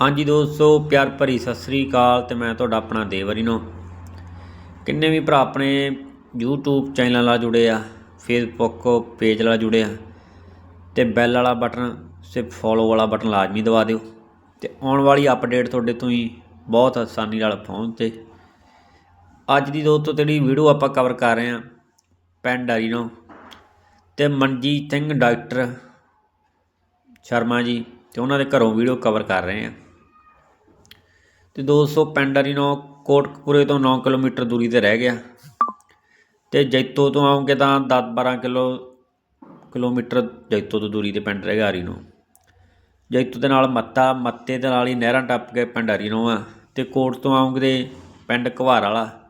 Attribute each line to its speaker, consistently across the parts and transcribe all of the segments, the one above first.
Speaker 1: ਹਾਂਜੀ ਦੋਸਤੋ, ਪਿਆਰ ਭਰੀ ਸਤਿ ਸ੍ਰੀ ਅਕਾਲ ਤੇ ਮੈਂ ਤੁਹਾਡਾ ਆਪਣਾ ਦੇਵਰੀ ਨੂੰ ਕਿੰਨੇ ਵੀ ਭਰਾ ਆਪਣੇ YouTube ਚੈਨਲ ਨਾਲ ਜੁੜੇ ਆ, Facebook ਪੇਜ ਨਾਲ ਜੁੜੇ ਆ, ਤੇ ਬੈਲ ਵਾਲਾ ਬਟਨ ਸਿਰਫ ਫੋਲੋ ਵਾਲਾ ਬਟਨ ਲਾਜ਼ਮੀ ਦਬਾ ਦਿਓ, ਤੇ ਆਉਣ ਵਾਲੀ ਅਪਡੇਟ ਤੁਹਾਡੇ ਤੋਂ ਹੀ ਬਹੁਤ ਆਸਾਨੀ ਨਾਲ ਪਹੁੰਚ। ਤੇ ਅੱਜ ਦੀ ਦੋਸਤੋ ਜਿਹੜੀ ਵੀਡੀਓ ਆਪਾਂ ਕਵਰ ਕਰ ਰਹੇ ਆ ਪੈਨ ਡਾਇਰੀਨੋ ਤੇ ਮਨਜੀਤ ਸਿੰਘ ਡਾਕਟਰ ਸ਼ਰਮਾ ਜੀ, ਤੇ ਉਹਨਾਂ ਦੇ ਘਰੋਂ ਵੀਡੀਓ ਕਵਰ ਕਰ ਰਹੇ ਆ ਤੇ 200 ਪੈਂਡਰੀਨੋ ਕੋਟਕਪੂਰੇ ਤੋਂ 9 ਕਿਲੋਮੀਟਰ ਦੂਰੀ ਤੇ ਰਹਿ ਗਿਆ। ਤੇ ਜੈਤੋ ਤੋਂ ਆਉਂਗੇ ਤਾਂ 10 12 ਕਿਲੋ ਕਿਲੋਮੀਟਰ ਜੈਤੋ ਤੋਂ ਦੂਰੀ ਤੇ ਪਿੰਡ ਰਹਿ ਗਿਆ ਰੀਨੋ ਜੈਤੋ ਦੇ ਨਾਲ ਮੱਤਾ, ਮੱਤੇ ਦੇ ਨਾਲ ਹੀ ਨਹਿਰਾਂ ਟੱਪ ਕੇ ਪਿੰਡ ਰੀਨੋ ਆ। ਤੇ ਕੋਟ ਤੋਂ ਆਉਂਗੇ ਤੇ ਪਿੰਡ ਘਵਾਰ ਵਾਲਾ,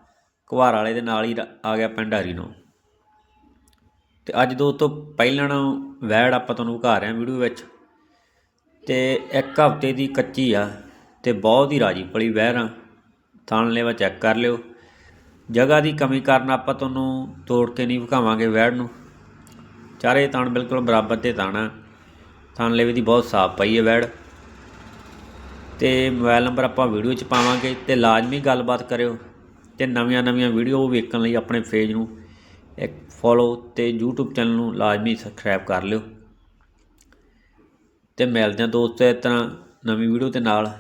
Speaker 1: ਘਵਾਰ ਵਾਲੇ ਦੇ ਨਾਲ ਹੀ ਰ- ਆ ਗਿਆ ਪਿੰਡ ਰੀਨੋ ਤੇ ਅੱਜ ਦੋਸਤੋ ਪਹਿਲਾਂ ਵੈੜ ਆਪਾਂ ਤੁਹਾਨੂੰ ਵਿਖਾ ਰਹੇ ਹਾਂ ਵੀਡੀਓ ਵਿੱਚ। ਤੇ ਇੱਕ ਹਫ਼ਤੇ ਦੀ ਕੱਚੀ ਆ। ਤੇ ਬਹੁਤ ਹੀ ਰਾਜੀ, ਭਲੀ ਵਹਿਰ ਆ। ਥਣ ਲੈਵਾ ਚੈੱਕ ਕਰ ਲਿਓ। ਜਗ੍ਹਾ ਦੀ ਕਮੀ ਕਾਰਨ ਆਪਾਂ ਤੁਹਾਨੂੰ ਤੋੜ ਕੇ ਨਹੀਂ ਵਿਖਾਵਾਂਗੇ ਵਹਿੜ ਨੂੰ। ਚਾਰੇ ਤਣ ਬਿਲਕੁਲ ਬਰਾਬਰ ਤੇ ਤਾਣਾ ਥਣ ਲੈਵੇ ਦੀ ਬਹੁਤ ਸਾਫ਼ ਪਈ ਹੈ ਵਹਿੜ ਤੇ ਮੋਬਾਈਲ ਨੰਬਰ ਆਪਾਂ ਵੀਡੀਓ 'ਚ ਪਾਵਾਂਗੇ ਤੇ ਲਾਜ਼ਮੀ ਗੱਲਬਾਤ ਕਰਿਓ ਤੇ ਨਵੀਆਂ ਨਵੀਆਂ ਵੀਡੀਓ ਵੇਖਣ ਲਈ ਆਪਣੇ ਪੇਜ ਨੂੰ ਇੱਕ ਫੋਲੋ ਤੇ YouTube ਚੈਨਲ ਨੂੰ ਲਾਜ਼ਮੀ ਸਬਸਕ੍ਰਾਈਬ ਕਰ ਲਿਓ। ਤੇ ਮਿਲਦੇ ਹਾਂ ਦੋਸਤੋ ਇਸ ਤਰ੍ਹਾਂ ਨਵੀਂ ਵੀਡੀਓ ਦੇ ਨਾਲ।